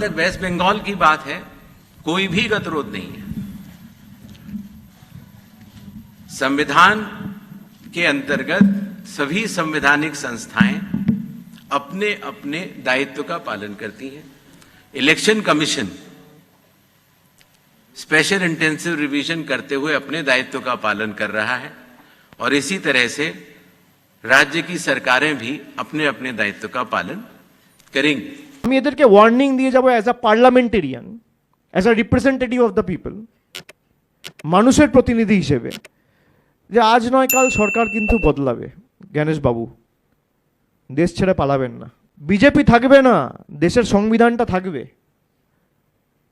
तक वेस्ट बंगाल की बात है, कोई भी गतिरोध नहीं है। संविधान के अंतर्गत सभी संवैधानिक संस्थाएँ अपने अपने दायित्व का पालन करती हैं। Election commission, special intensive revision करते हुए अपने दायित्व का पालन कर रहा है और इसी तरह से राज्य की सरकारें भी अपने अपने दायित्व का पालन करेंगी। আমি এদেরকে ওয়ার্নিং দিয়ে যাব as a parliamentarian as a representative of the people মানুষের প্রতিনিধি হিসেবে, যে আজ নয়, কাল সরকার কিন্তু বদলাবে। বাবু, দেশ ছেড়ে পালাবেন না। বিজেপি থাকবে না, দেশের সংবিধানটা থাকবে।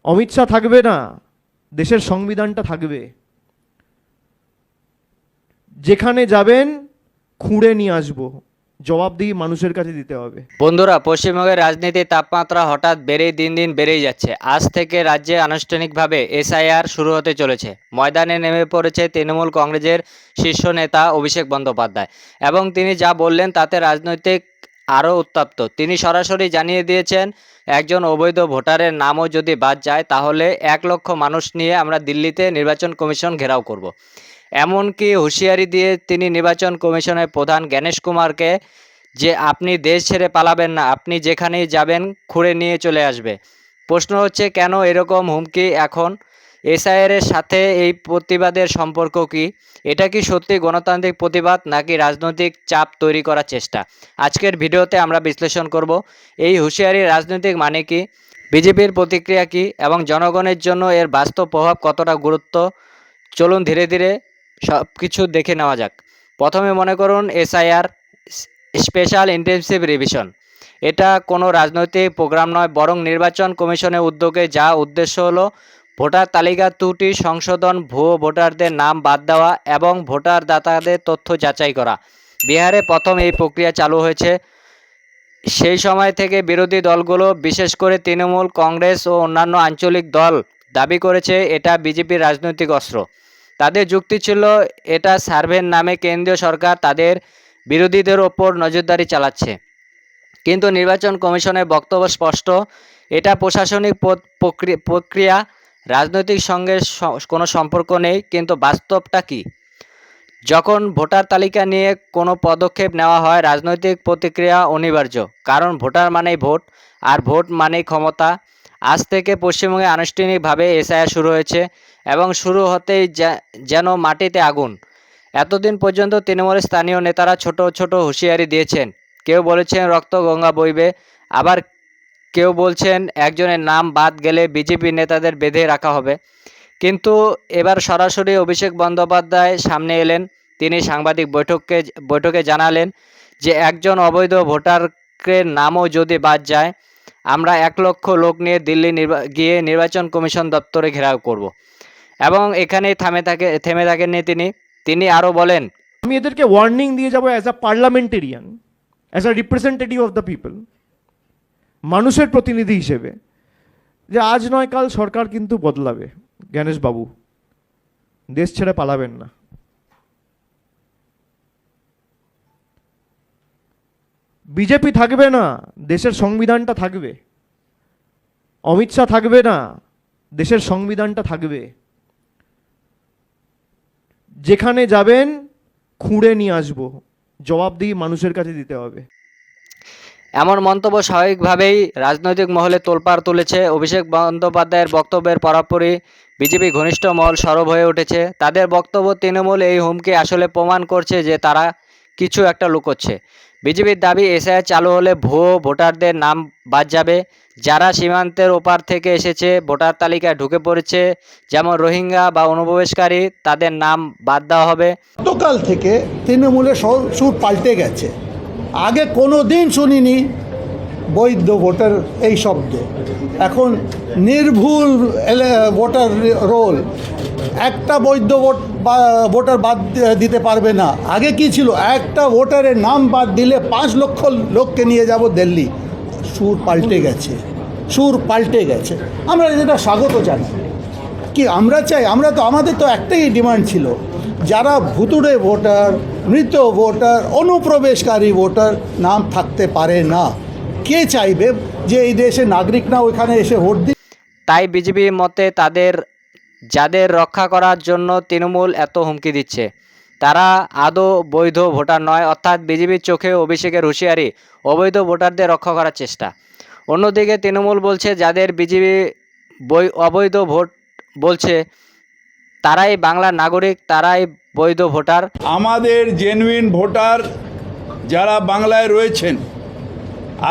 অমিত শাহ থাকবে না, দেশের সংবিধানটা থাকবে। যেখানে যাবেন, খুঁড়ে নিয়ে আসব। জবাবদিহি মানুষের কাছে দিতে হবে। বন্ধুরা, পশ্চিমবঙ্গের রাজনীতির তাপমাত্রা হঠাৎ বেড়েই দিন দিন বেড়েই যাচ্ছে। আজ থেকে রাজ্যে আনুষ্ঠানিকভাবে এসআইআর শুরু হতে চলেছে। ময়দানে নেমে পড়েছে তৃণমূল কংগ্রেসের শীর্ষ নেতা অভিষেক বন্দ্যোপাধ্যায় এবং তিনি যা বললেন তাতে রাজনৈতিক আরও উত্তপ্ত। তিনি সরাসরি জানিয়ে দিয়েছেন, একজন অবৈধ ভোটারের নামও যদি বাদ যায়, তাহলে এক লক্ষ মানুষ নিয়ে আমরা দিল্লিতে নির্বাচন কমিশন ঘেরাও করব। এমনকি হুঁশিয়ারি দিয়ে তিনি নির্বাচন কমিশনের প্রধান জ্ঞানেশ কুমারকে যে আপনি দেশ ছেড়ে পালাবেন না, আপনি যেখানেই যাবেন খুঁড়ে নিয়ে চলে আসবে। প্রশ্ন হচ্ছে, কেন এরকম হুমকি এখন? এসআইআর এর সাথে এই প্রতিবাদের সম্পর্ক কি? এটা কি সত্যি গণতান্ত্রিক প্রতিবাদ, নাকি রাজনৈতিক চাপ তৈরি করার চেষ্টা? আজকের ভিডিওতে আমরা বিশ্লেষণ করব, এই হুঁশিয়ারি রাজনৈতিক মানে কি? বিজেপির প্রতিক্রিয়া কি? এবং জনগণের জন্য এর বাস্তব প্রভাব কতটা গুরুত্ব? চলুন ধীরে ধীরে সব কিছু দেখে নেওয়া যাক। প্রথমে মনে করুন এসআইআর স্পেশাল ইন্টেনসিভ রিভিশন। এটা কোনো রাজনৈতিক প্রোগ্রাম নয়, বরং নির্বাচন কমিশনের উদ্যোগে যা উদ্দেশ্য হলো ভোটার তালিকা ত্রুটি সংশোধন, ভুয়ো ভোটারদের নাম বাদ দেওয়া এবং ভোটার দাতাদের তথ্য যাচাই করা। বিহারে প্রথম এই প্রক্রিয়া চালু হয়েছে। সেই সময় থেকে বিরোধী দলগুলো, বিশেষ করে তৃণমূল, কংগ্রেস ও অন্যান্য আঞ্চলিক দল দাবি করেছে এটা বিজেপির রাজনৈতিক অস্ত্র। তাদের যুক্তি ছিল, এটা সার্ভের নামে কেন্দ্রীয় সরকার তাদের বিরোধীদের ওপর নজরদারি চালাচ্ছে। কিন্তু নির্বাচন কমিশনের বক্তব্য স্পষ্ট, এটা প্রশাসনিক প্রক্রিয়া, রাজনৈতিক সঙ্গে কোনো সম্পর্ক নেই, কিন্তু বাস্তবটা কি? যখন ভোটার তালিকা নিয়ে কোনো পদক্ষেপ নেওয়া হয়, রাজনৈতিক প্রতিক্রিয়া অনিবার্য, কারণ ভোটার মানেই ভোট, আর ভোট মানেই ক্ষমতা। আজ থেকে পশ্চিমবঙ্গে আনুষ্ঠানিকভাবে এসআইআর শুরু হয়েছে। এবং শুরু হতেই যেন মাটিতে আগুন। এতদিন পর্যন্ত তৃণমূলের স্থানীয় নেতারা ছোট ছোট হুঁশিয়ারি দিয়েছেন। কেউ বলেছেন রক্ত গঙ্গা বইবে, আবার কেউ বলছেন একজনের নাম বাদ গেলে বিজেপি নেতাদের বেঁধে রাখা হবে। কিন্তু এবার সরাসরি অভিষেক বন্দ্যোপাধ্যায় সামনে এলেন। তিনি সাংবাদিক বৈঠককে, বৈঠকে জানালেন যে একজন অবৈধ ভোটারকে নামও যদি বাদ যায়, আমরা এক লক্ষ লোক নিয়ে দিল্লি গিয়ে নির্বাচন কমিশন দপ্তরে ঘেরাও করব। এবং এখানেই থামে থাকে, থেমে থাকেননি তিনি। তিনি আরও বলেন, আমি এদেরকে ওয়ার্নিং দিয়ে যাব as a parliamentarian as a representative of the people মানুষের প্রতিনিধি হিসেবে, যে আজ নয়, কাল সরকার কিন্তু বদলাবে। বাবু, দেশ ছেড়ে পালাবেন না। বিজেপি থাকবে না, দেশের সংবিধানটা থাকবে। অমিত শাহ থাকবে না, দেশের সংবিধানটা থাকবে। যেখানে যাবেন, খুঁড়ে নিয়ে আসব। জবাবদিহি মানুষের কাছে দিতে হবে। এমন মন্তব্য স্বাভাবিকভাবেই রাজনৈতিক মহলে তোলপাড় তুলেছে। অভিষেক বন্দ্যোপাধ্যায়ের বক্তব্যের পরাপরি বিজেপি ঘনিষ্ঠ মহল সরব হয়ে উঠেছে। তাদের বক্তব্য তৃণমূল এই হুমকি আসলে প্রমাণ করছে যে তারা কিছু একটা লুকোচ্ছে। বিজেপির দাবি, এসআই চালু হলে ভুয়ো ভোটারদের নাম বাদ যাবে। যারা সীমান্তের ওপার থেকে এসেছে, ভোটার তালিকায় ঢুকে পড়েছে, যেমন রোহিঙ্গা বা অনুপ্রবেশকারী, তাদের নাম বাদ দেওয়া হবে। গতকাল থেকে তৃণমূলের সর- পাল্টে গেছে। আগে কোনো দিন শুনিনি বৈধ ভোটার এই শব্দ। এখন নির্ভুল ভোটার রোল। একটা বৈধ ভোট ভোটার বাদ দিতে পারবে না। আগে কি ছিল? একটা ভোটারের নাম বাদ দিলে পাঁচ লক্ষ লোককে নিয়ে যাব দিল্লি। সুর পাল্টে গেছে। সুর পাল্টে গেছে। আমরা যেটা স্বাগত জানি কি আমরা চাই? আমরা তো, আমাদের তো একটাই ডিমান্ড ছিল। যারা ভুতুড়ে ভোটার, মৃত ভোটার, অনুপ্রবেশকারী ভোটার নাম থাকতে পারে না। কে চাইবে যে এই দেশে নাগরিক না ওইখানে এসে ভোট দিক তাই বিজেপির মতে তাদের যাদের রক্ষা করার জন্য তৃণমূল এত হুমকি দিচ্ছে। তারা আদৌ বৈধ ভোটার নয় অর্থাৎ বিজেপির চোখে অভিষেকের হুঁশিয়ারি অবৈধ ভোটারদের রক্ষা করার চেষ্টা। অন্যদিকে তৃণমূল বলছে যাদের বিজেপি বৈ অবৈধ ভোট বলছে তারাই বাংলার নাগরিক তারাই বৈধ ভোটার। আমাদের জেনুইন ভোটার যারা বাংলায় রয়েছেন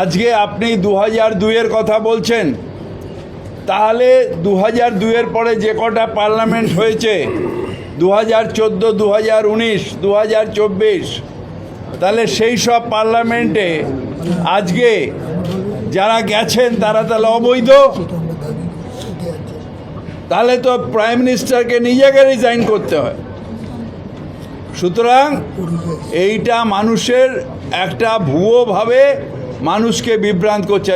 আজকে আপনি দু হাজার দুইয়ের কথা বলছেন, তাহলে দু হাজার দুইয়ের পরে যে কটা পার্লামেন্ট হয়েছে দু হাজার চোদ্দ দু হাজার উনিশ দু হাজার চব্বিশ, তাহলে সেই সব পার্লামেন্টে আজকে যারা গেছেন তারা তাহলে অবৈধ? তাহলে তো প্রাইম মিনিস্টারকে নিজেকে রিজাইন করতে হয়। সুতরাং এইটা মানুষের একটা ভুয়োভাবে মানুষকে বিভ্রান্ত করছে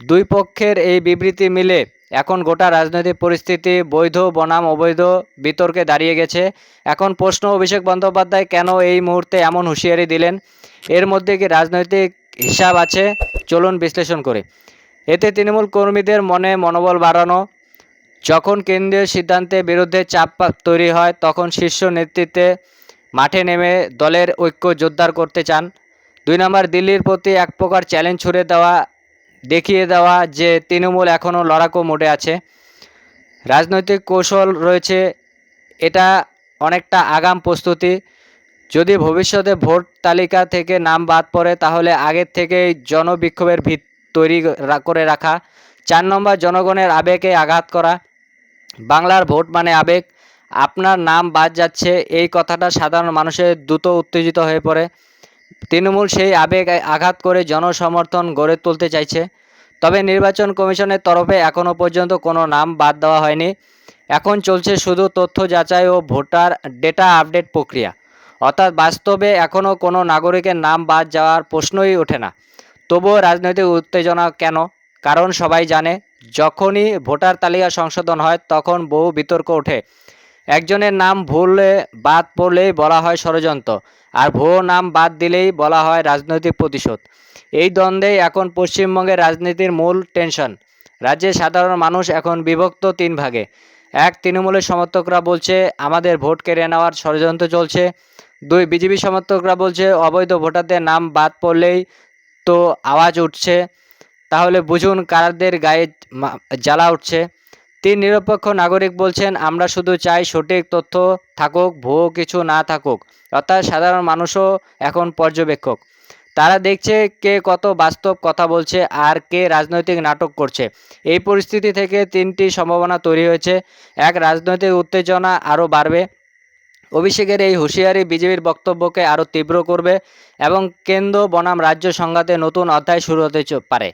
দুই পক্ষের এই বিবৃতি মিলে এখন গোটা রাজনৈতিক পরিস্থিতি বৈধ, বনাম, অবৈধ বিতর্কে দাঁড়িয়ে গেছে। এখন প্রশ্ন, অভিষেক বন্দ্যোপাধ্যায় কেন এই মুহূর্তে এমন হুঁশিয়ারি দিলেন? এর মধ্যে কি রাজনৈতিক হিসাব আছে? চলুন বিশ্লেষণ করে। এতে তৃণমূল কর্মীদের মনে মনোবল বাড়ানো, যখন কেন্দ্রীয় সিদ্ধান্তের বিরুদ্ধে চাপ তৈরি হয়, তখন শীর্ষ নেতৃত্বে মাঠে নেমে দলের ঐক্য জোরদার করতে চান। দুই নম্বর দিল্লির প্রতি এক প্রকার চ্যালেঞ্জ ছুড়ে দেওয়া, দেখিয়ে দেওয়া যে তৃণমূল এখনও লড়াকু মোডে আছে। রাজনৈতিক কৌশল রয়েছে, এটা অনেকটা আগাম প্রস্তুতি। যদি ভবিষ্যতে ভোট তালিকা থেকে নাম বাদ পড়ে, তাহলে আগের থেকেই জনবিক্ষোভের ভিত তৈরি করে রাখা। চার নম্বর, জনগণের আবেগে আঘাত করা। বাংলার ভোট মানে আবেগ। আপনার নাম বাদ যাচ্ছে, এই কথাটা সাধারণ মানুষের দ্রুত উত্তেজিত হয়ে পড়ে। তৃণমূল সেই আবেগ, আঘাত করে জনসমর্থন গড়ে তুলতে চাইছে। তবে নির্বাচন কমিশনের তরফে এখনও পর্যন্ত কোনো নাম বাদ দেওয়া হয়নি। এখন চলছে শুধু তথ্য যাচাই ও ভোটার ডেটা আপডেট প্রক্রিয়া। অর্থাৎ বাস্তবে এখনও কোনো নাগরিকের নাম বাদ যাওয়ার প্রশ্নই ওঠে না। তবুও রাজনৈতিক উত্তেজনা কেন? কারণ সবাই জানে, যখনই ভোটার তালিকা সংশোধন হয়, তখন বহু বিতর্ক ওঠে। একজনের নাম ভুলে বাদ পড়লেই বলা হয় ষড়যন্ত্র, আর ভুয়ো নাম বাদ দিলেই বলা হয় রাজনৈতিক প্রতিশোধ। এই দ্বন্দ্বেই এখন পশ্চিমবঙ্গের রাজনীতির মূল টেনশন। রাজ্যের সাধারণ মানুষ এখন বিভক্ত তিন ভাগে। এক, তৃণমূলের সমর্থকরা বলছে, আমাদের ভোট কেড়ে নেওয়ার ষড়যন্ত্র চলছে। দুই, বিজেপি সমর্থকরা বলছে, অবৈধ ভোটারদের নাম বাদ পড়লেই তো আওয়াজ উঠছে। তাহলে বুঝুন কারাদের গায়ে জ্বালা উঠছে। তিন নিরপেক্ষ নাগরিক বলছেন, আমরা শুধু চাই সঠিক তথ্য থাকুক, ভুয়ো কিছু না থাকুক। অর্থাৎ সাধারণ মানুষও এখন পর্যবেক্ষক। তারা দেখছে কে কত বাস্তব কথা বলছে আর কে রাজনৈতিক নাটক করছে। এই পরিস্থিতি থেকে তিনটি সম্ভাবনা তৈরি হয়েছে। এক, রাজনৈতিক উত্তেজনা আরও বাড়বে। অভিষেকের এই হুঁশিয়ারি বিজেপির বক্তব্যকে আরও তীব্র করবে এবং কেন্দ্র বনাম রাজ্য সংঘাতে নতুন অধ্যায় শুরু হতে পারে।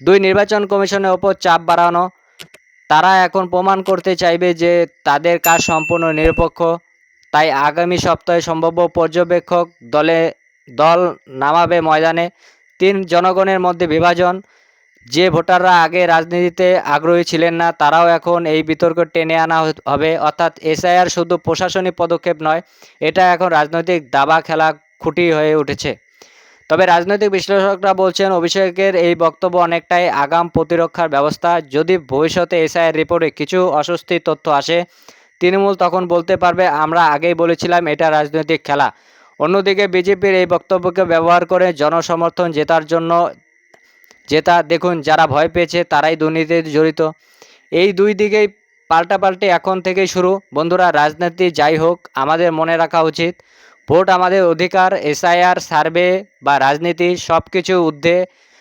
দুই, নির্বাচন কমিশনের ওপর চাপ বাড়ানো। তারা এখন প্রমাণ করতে চাইবে যে তাদের কাজ সম্পূর্ণ নিরপেক্ষ। তাই আগামী সপ্তাহে সম্ভাব্য পর্যবেক্ষক দলে দল নামাবে ময়দানে। তিন জনগণের মধ্যে বিভাজন। যে ভোটাররা আগে রাজনীতিতে আগ্রহী ছিলেন না, তারাও এখন এই বিতর্ক টেনে আনা হবে। অর্থাৎ এসআইআর শুধু প্রশাসনিক পদক্ষেপ নয়, এটা এখন রাজনৈতিক দাবা খেলা খুঁটি হয়ে উঠেছে। তবে রাজনৈতিক বিশ্লেষকরা বলছেন, অভিষেকের এই বক্তব্য অনেকটাই আগাম প্রতিরক্ষার ব্যবস্থা। যদি ভবিষ্যতে এসআইয়ের রিপোর্টে কিছু অস্বস্তির তথ্য আসে, তৃণমূল তখন বলতে পারবে, আমরা আগেই বলেছিলাম এটা রাজনৈতিক খেলা। অন্যদিকে বিজেপির এই বক্তব্যকে ব্যবহার করে জনসমর্থন জেতার জন্য জেতা, দেখুন, যারা ভয় পেয়েছে তারাই দুর্নীতিতে জড়িত। এই দুই দিকেই পাল্টাপাল্টি এখন থেকেই শুরু। বন্ধুরা, রাজনীতি যাই হোক, আমাদের মনে রাখা উচিত। ভোট আমাদের অধিকার, এসআইআর, সার্ভে বা রাজনীতি সব কিছু ঊর্ধ্বে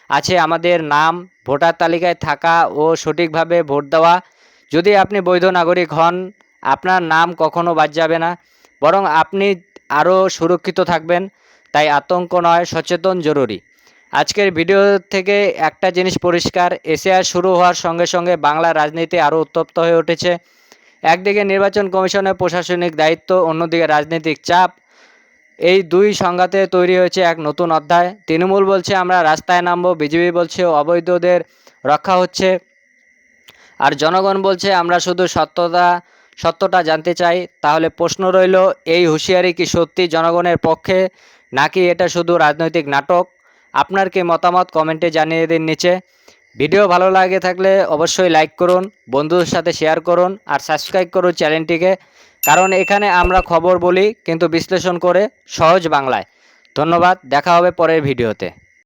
আছে আমাদের নাম, ভোটার তালিকায় থাকা ও সঠিকভাবে ভোট দেওয়া। যদি আপনি বৈধ নাগরিক হন, আপনার নাম কখনো বাদ যাবে না, বরং আপনি আরও সুরক্ষিত থাকবেন, তাই আতঙ্ক নয়, সচেতন জরুরি। আজকের ভিডিও থেকে একটা জিনিস পরিষ্কার এশিয়ার শুরু হওয়ার সঙ্গে সঙ্গে বাংলা রাজনীতি আরও উত্তপ্ত হয়ে উঠেছে। একদিকে নির্বাচন কমিশনের প্রশাসনিক দায়িত্ব, অন্যদিকে রাজনৈতিক চাপ এই দুই সংঘাতে তৈরি হয়েছে এক নতুন অধ্যায়। তৃণমূল বলছে, আমরা রাস্তায় নামবো, বিজেপি বলছে, অবৈধদের রক্ষা হচ্ছে। আর জনগণ বলছে, আমরা শুধু সত্যতা, সত্যটা জানতে চাই। তাহলে প্রশ্ন রইল, এই হুঁশিয়ারি কি সত্যি জনগণের পক্ষে, নাকি এটা শুধু রাজনৈতিক নাটক? আপনার কি মতামত কমেন্টে জানিয়ে দিন নিচে। ভিডিও ভালো লাগে থাকলে অবশ্যই লাইক করুন, বন্ধুদের সাথে শেয়ার করুন আর সাবস্ক্রাইব করুন চ্যানেলটিকে কারণ এখানে আমরা খবর বলি, কিন্তু বিশ্লেষণ করে সহজ বাংলায়। ধন্যবাদ, দেখা হবে পরের ভিডিওতে।